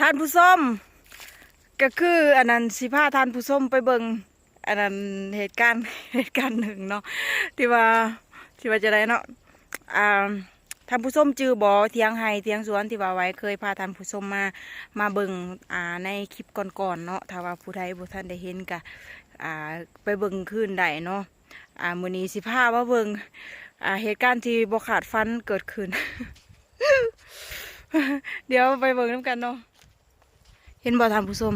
ท่านผู้ชมก็คืออันนั้นสิพาท่านผู้ชมไปเบิ่งอันนั้นเหตุการณ์เหตุการณ์หนึ่งเนาะที่ว่าที่ว่าจะได้เนาะอ่าท่านผู้ชมจือบ่เทียงไห้เทียงสวนที่ว่าไว้เคยพาท่านผู้ชมมามาเบิ่งอ่าในคลิปก่อนๆเนาะถ้าว่าผู้ใดบ่ท่านได้เห็นก็อ่าไปเบิ่งคืนได้เนาะอ่ามื้อนี้สิพามาเบิ่งอ่าเหตุการณ์ที่บ่ขาดฟันเกิดขึ้น เดี๋ยวไปเบิ่งน้ำกันเนาะ เห็นบ่ท่านผู้ชม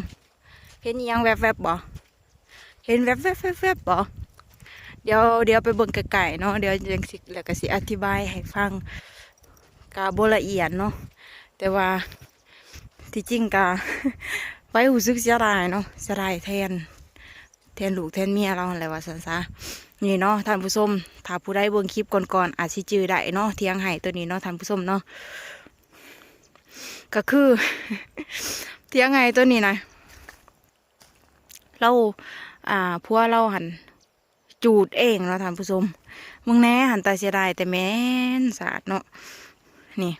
เห็นยังแวบๆบ่เห็นแวบๆแวบๆบ่เดี๋ยวเดี๋ยวไปเบิ่งไกลๆเนาะเดี๋ยวจังสิแล้วก็สิอธิบายให้ฟังกาบละเอียดเนาะแต่ว่าที่จริงกาไว้รู้สึกเสียดายเนาะเสียดายแทนแทนลูกแทนเมียเราหั่นแหละว่าซั่นซะนี่เนาะท่านผู้ชมถ้าผู้ใดเบิ่งคลิปก่อนๆอาจสิจือได้เนาะเทียงไห้ตัวนี้เนาะท่านผู้ชมเนาะ ก็คือเที่ยงไงตัวนี้นะเราอ่าพัวเราหัน จูดเองเนาท่านผู้ชมมึงแน่หันตาเสียดายแต่แม่นสาดเนาะนี่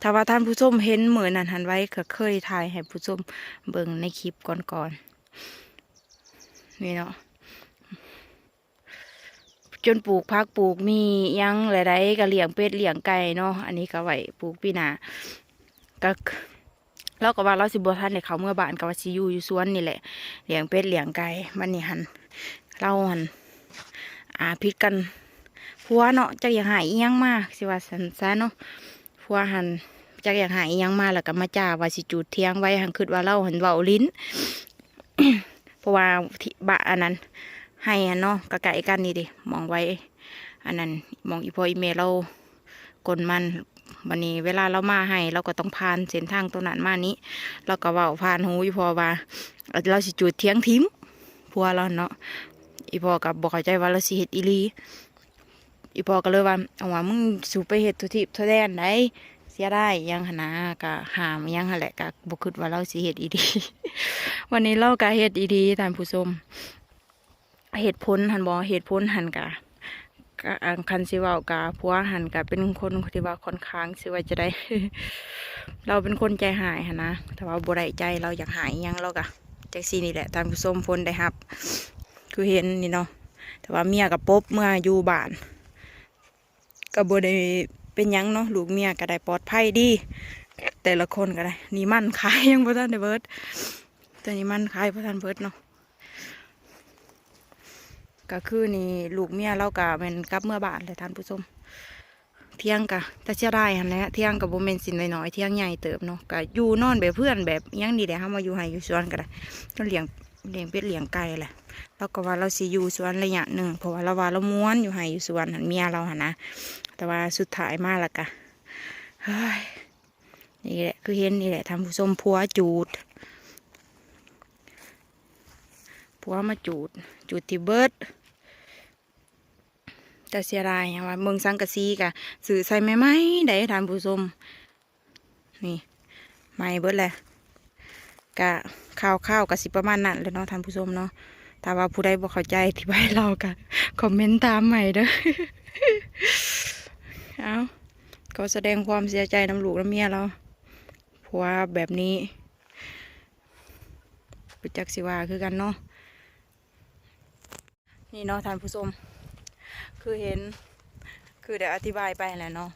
ถ้าว่าท่านผู้ชมเห็นเหมือนนั้นหันไว้ก็เคยถ่ายให้ผู้ชมเบิ่งในคลิปก่อนๆนี่เนาะจนปลูกพักปลูกมียังหลายๆก็เหลี้ยงเป็ดเหลี้ยงไก่เนาะอันนี้ก็ไว้ปลูกปีหนา ก็เราก็ว่าเราสิบทันในเขาเมื่อบานกับว่าสิอยู่อยู่สวนนี่แหละเลี้ยงเป็ดเลี้ยงไก่มันนี่หันเราหันอาพิษกันผัวเนาะจักอย่างหายเอียงมาสิว่าสันซะเนาะผัวหันจักอย่างหายเอียงมาแล้วก็มาจ่าว่าสิจูดเทียงไว้หันคิดว่าเราหันเว้าลิ้นเพราะว่าที่บะอันนั้น ให้อันเนาะกะไก่กันนี่ดิมองไว้ อันนั้นมองอีพออีเมลเรากลมัน วันนี้เวลาเรามาให้เราก็ต้องผ่านเส้นทางตัวนั้นมานี้ เราก็เว่าผ่านหูอีพอว่าเราสิจุดเทียงทิมพัวเราเนาะอีพอกับบอกเข้าใจว่าเราสิเฮ็ดอีลีอีพอก็เลยว่าเอาว่ามึงสูไปเฮ็ดทุทิพทุแดนได้เสียได้ยังหนนะก็หามยังหแหละก็บ่คิดว่าเราสิเฮ็ดอีดีวันนี้เราก็เฮ็ดอีดีท่านผู้ชมเหตุผลหันบ่เหตุผลหันกะ คันสิว้ากาผัวหันกะเป็นคนที่ว่าค่อนข้างสิว่าจะได้ เราเป็นคนใจหายหนะแต่ว่าบ่ได้ใจเราอยากหายยังเรากะจักซี่นี่แหละตามผู้มพลได้ครับ คือเห็นนี่เนาะแต่ว่าเมียกับปบเมื่ออยู่บ้านก็บ่ได้เป็นยังเนาะลูกเมียก็ได้ปลอดภัยดี แต่ละคนก็ได้นี่มันขายยังบ่ทันได้เบิดแต่นี่มันขายบ่ทันเบิดเนาะ ก็คือนี่ลูกเมียเรากะเป็นกลับเมื่อบานเลยท่านผู้ชมเที่ยงกะแต่เชื่อได้หันแหละเที่ยงกับโบเมนสินน้อยๆเที่ยงใหญ่เติบเนาะกะอยู่นอนแบบเพื่อนแบบยังดีแหละฮามาอยู่ให้อยู่สวนก็ได้ต้องเลี้ยงเลี้ยงเป็ดเลี้ยงไก่แหละเราก็ว่าเราสิอยู่สวนระยะหนึ่งเพราะว่าเราว่าเราม้วนอยู่ให้อยู่สวนหันเมียเราหันะแต่ว่าสุดท้ายมาและกะเฮ้ยนี่แหละคือเห็นนี่แหละท่านผู้ชมผัวจูดผัวมาจูด จูดที่เบิด แต่เสียดายอะว่าเมืองสังกะสีกะสื่อใส่ไม่ไหมได้ทานผู้ชมนี่ไม่เบิดแหละกะข้าวข้าวกะสิประมาณนั้นเลยเนาะทานผู้ชมเนาะถ้าว่าผู้ใดบ่เข้าใจที่ไปเรากะคอมเมนต์ตามใหม่เด้อเอาก็แสดงความเสียใจน้ำลูกน้ำเมียเราเพราะว่าแบบนี้ปุจักสิว่าคือกันเนาะนี่เนาะท่านผู้ชม คือเห็น คือได้อธิบายไปแหละเนาะ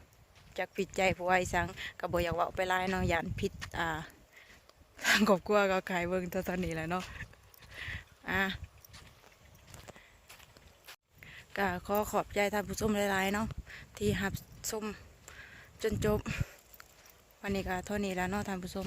จากผิดใจผู้ไอ้สังกับบอยากว่าไปไล่เนาะยันผิดอ่าทางครอบครัวก็ขายเบิ่งตัวตอนนี้แหละเนาะอะก็ขอขอบใจท่านผู้ชมหลายๆเนาะที่หับชมจนจบ วันนี้ก็เท่านี้แล้วเนาะท่านผู้ชม